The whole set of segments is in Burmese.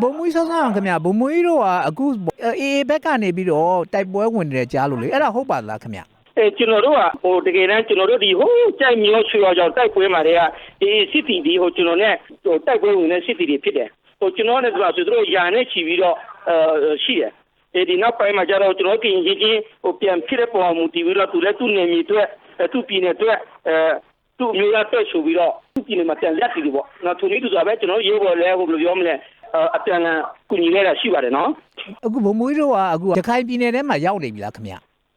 ဘုံမွေးဆောင်းဆောင်းခင်ဗျဘုံမွေးတို့ကအခုအေးဘက်ကနေပြီးတော့တိုက်ပွဲဝင်နေတယ်ကြားလို့လေအဲ့ဒါဟုတ်ပါသလားခင်ဗျအဲကျွန်တော်တို့ကဟိုတကယ်တမ်းကျွန်တော်တို့ဒီဟိုကြိုက်မျိုးရွှေရောကြောင့်တိုက်ပွဲမှာတွေကဒီစစ်တီဒီဟိုကျွန်တော်နဲ့ဟိုတိုက်ပွဲဝင်တဲ့စစ်တီတွေဖြစ်တယ်ဟိုကျွန်တော်နဲ့ဆိုတာဆိုသူတို့ယာနဲ့ချီပြီးတော့အဲရှိတယ်အဲဒီနောက်ပိုင်းမှာကျတော့ကျွန်တော်ကရင်ချင်းချင်းဟိုပြန်ဖြစ်တဲ့ပုံမူတည်ပြီးတော့သူလည်းသူ့နေမြေအတွက်သူ့ပြည်နယ်အတွက်အဲသူ့မျိုးရအတွက်ဆိုပြီးတော့သူ့ပြည်နယ်မှာပြန်ရက်တည်တယ်ပေါ့နော်သူနည်းသူဆိုပဲကျွန်တော်ရေးပေါ်လဲဟိုဘယ်လိုပြောမလဲ အပြန်လန်ကုညီခဲ့တာရှိပါတယ်နော်အခုဘုံမွေးတို့ကအခုရခိုင်ပြည်နယ်ထဲမှာရောက်နေပြီလားခင်ဗျ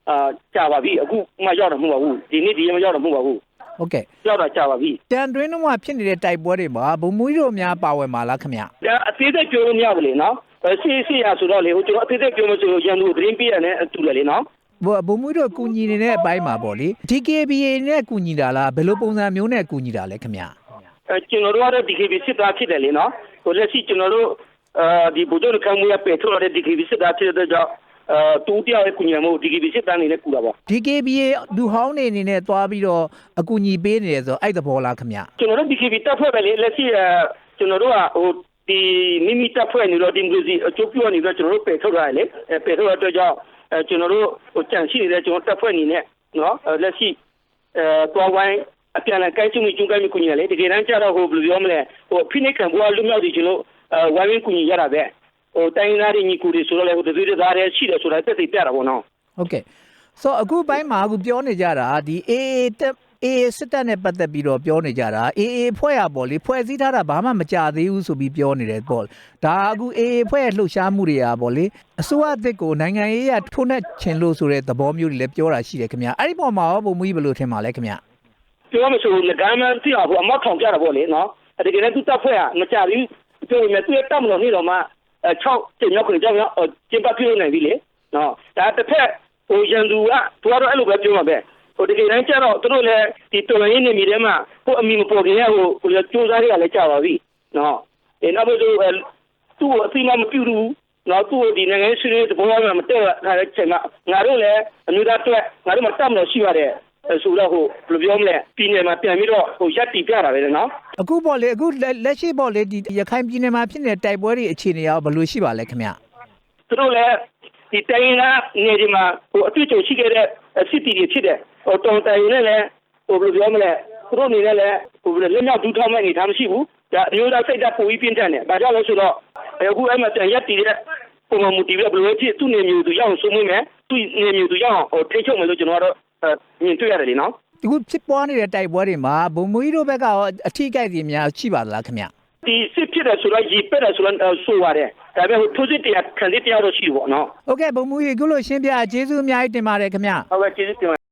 အာကြာပါပြီအခုမှရောက်တော့မဟုတ်ပါဘူးဒီနေ့ဒီရက်မရောက်တော့မဟုတ်ပါဘူးဟုတ်ကဲ့ရောက်တော့ကြာပါပြီတန်တွင်းတော့မှဖြစ်နေတဲ့တိုက်ပွဲတွေမှာဘုံမွေးတို့များပါဝင်ပါလားခင်ဗျဒါအသေးသေးပြောလို့မရဘူးလေနော်အဲစီစီရဆိုတော့လေဟိုကျွန်တော်အသေးသေးပြောမဆိုရန်သူသတင်းပေးရတယ်အတူတယ်လေနော်ဘုဘုံမွေးတို့ကူညီနေတဲ့အပိုင်းမှာပေါ့လေ DKBA နဲ့ကူညီတာလားဘယ်လိုပုံစံမျိုးနဲ့ကူညီတာလဲခင်ဗျအဲကျွန်တော်တို့ကတော့ DKB စစ်သားဖြစ်တယ်လေနော်ဟို လက်ရှိကျွန်တော်တို့အဲဒီဘူဂျိုခံမှုရပေထိုးရတဲ့ DKB စစ်သားဖြစ်တဲ့ကြောင့်အဲတူတယောက်ရဲ့ကုညီမှု DKB စစ်သားနေနဲ့ကူတာပေါ့ DKBA လူဟောင်းနေအနေနဲ့သွားပြီးတော့အကူညီပေးနေတယ်ဆိုတော့အဲ့သဘောလားခင်ဗျကျွန်တော်တို့ DKB တပ်ဖွဲ့ပဲလေလက်ရှိအဲကျွန်တော်တို့ကဟိုဒီမိမိတပ်ဖွဲ့နေတော့ဒီမိုကရေစီအကျိုးပြုနေတော့ကျွန်တော်တို့ပယ်ထုတ်ရတယ်လေအဲပယ်ထုတ်ရတဲ့အတွက်ကြောင့်အဲကျွန်တော်တို့ဟိုကြံရှိနေတဲ့ကျွန်တော်တပ်ဖွဲ့နေနဲ့နော်အဲလက်ရှိအဲတော်ဝိုင်း အပြန်အလှန်ကိုင်းချုံကြီးကျုံကိုင်းမျိုးကုညီရလေတကယ်တမ်းကျတော့ဟိုဘယ်လိုပြောမလဲဟိုဖိနိခံဘွားလူမြောက်တွေကျွန်တော်အဲဝိုင်းဝင်းကုညီရတာပဲဟိုတိုင်းရင်းသားတွေညီကူတွေဆိုတော့လေဟိုတသွေးတသားတွေရှိတယ်ဆိုတာတက်သိပြတာပေါ့နော်ဟုတ်ကဲ့ဆိုတော့အခုပိုင်းမှာအခုပြောနေကြတာဒီ AA တက် AA စစ်တပ်နဲ့ပတ်သက်ပြီးတော့ပြောနေကြတာ AA ဖွဲ့ရပေါ့လေဖွဲ့စည်းထားတာဘာမှမကြသေးဘူးဆိုပြီးပြောနေတယ်ပေါ့ဒါအခု AA ဖွဲ့ရဲ့လှုပ်ရှားမှုတွေကပေါ့လေအစိုးရအသစ်ကိုနိုင်ငံရေးရထိုးနှက်ချင်လို့ဆိုတဲ့သဘောမျိုးတွေလည်းပြောတာရှိတယ်ခင်ဗျအဲ့ဒီပေါ်မှာရောပုံမူကြီးဘယ်လိုထင်ပါလဲခင်ဗျ ပြောမဆိုငကမ်းမသိအောင်ဟိုအမောက်ထောင်ကြတာပေါ့လေနော်တကယ်လည်းသူတပ်ဖွဲ့ကမကြဘူးပြောရင်သူ့တပ်မလို့နေတော့မှအဲ6ကျင်းရောက်ကြကြောင်းကျင်းပပြုလုပ်နိုင်ပြီလေနော်ဒါတစ်ဖက်ဟိုရန်သူကသူကတော့အဲ့လိုပဲပြောမှာပဲဟိုတကယ်တမ်းကျတော့သူတို့လည်းဒီတော်ရင်းနေမိထဲမှာဟိုအမီမပေါ်ခင်ရဟိုဟိုစူးစမ်းရလည်းကြာပါပြီနော်အဲနောက်ပြီးတော့သူ့အစီအမမပြုဘူးနော်သူ့ဒီနိုင်ငံရေးဆွေးနွေးတဲ့ဘောမှာမတက်တာတဲ့ချိန်မှာငါတို့လည်းအမျိုးသားအတွက်ငါတို့မှတတ်မလို့ရှိရတယ် ဆိုတော့ဟိုဘယ်လိုပြောမလဲပြည်နယ်မှာပြန်ပြီးတော့ဟိုရက်တီပြတာပဲနော်အခုပေါ့လေအခုလက်လက်ရှိပေါ့လေဒီရခိုင်ပြည်နယ်မှာဖြစ်နေတဲ့တိုက်ပွဲတွေအခြေအနေရောဘယ်လိုရှိပါလဲခင်ဗျသူတို့လည်းဒီတိုင်းလာနေဒီမှာဟိုအတွေ့အကြုံရှိခဲ့တဲ့စစ်တီတွေဖြစ်တယ်ဟိုတောင်တိုင်နဲ့လည်းဟိုဘယ်လိုပြောမလဲသူတို့အနေနဲ့လည်းဟိုလက်မြောက်ဒူးထောက်မဲ့အနေထားမရှိဘူးဒါအမျိုးသားစိတ်ဓာတ်ပုံပြီးပြင်းထန်တယ်ဒါကြောင့်လို့ဆိုတော့အခုအဲ့မှာပြန်ရက်တီတဲ့ပုံမှန်မူတည်ပြီးဘယ်လိုဖြစ်သူ့နေမျိုးသူရအောင်ဆုံးမမယ်သူ့နေမျိုးသူရအောင်ဟိုထိချုပ်မယ်လို့ကျွန်တော်ကတော့ မြင်တွေ့ရတယ်လေနော်အခုဖြစ်ပွားနေတဲ့တိုက်ပွဲတွေမှာဘုံမူကြီးတို့ဘက်ကရောအထိကြိုက်စီများရှိပါသလားခင်ဗျဒီစစ်ဖြစ်တယ်ဆိုတော့ရီပက်တယ်ဆိုတော့ဆိုပါတယ်ဒါပေမဲ့ဟိုထိုးစစ်တရားခံစစ်တရားတော့ရှိတယ်ပေါ့နော်ဟုတ်ကဲ့ဘုံမူကြီးအခုလို့ရှင်းပြကျေးဇူးအများကြီးတင်ပါတယ်ခင်ဗျဟုတ်ကဲ့ကျေးဇူးတင်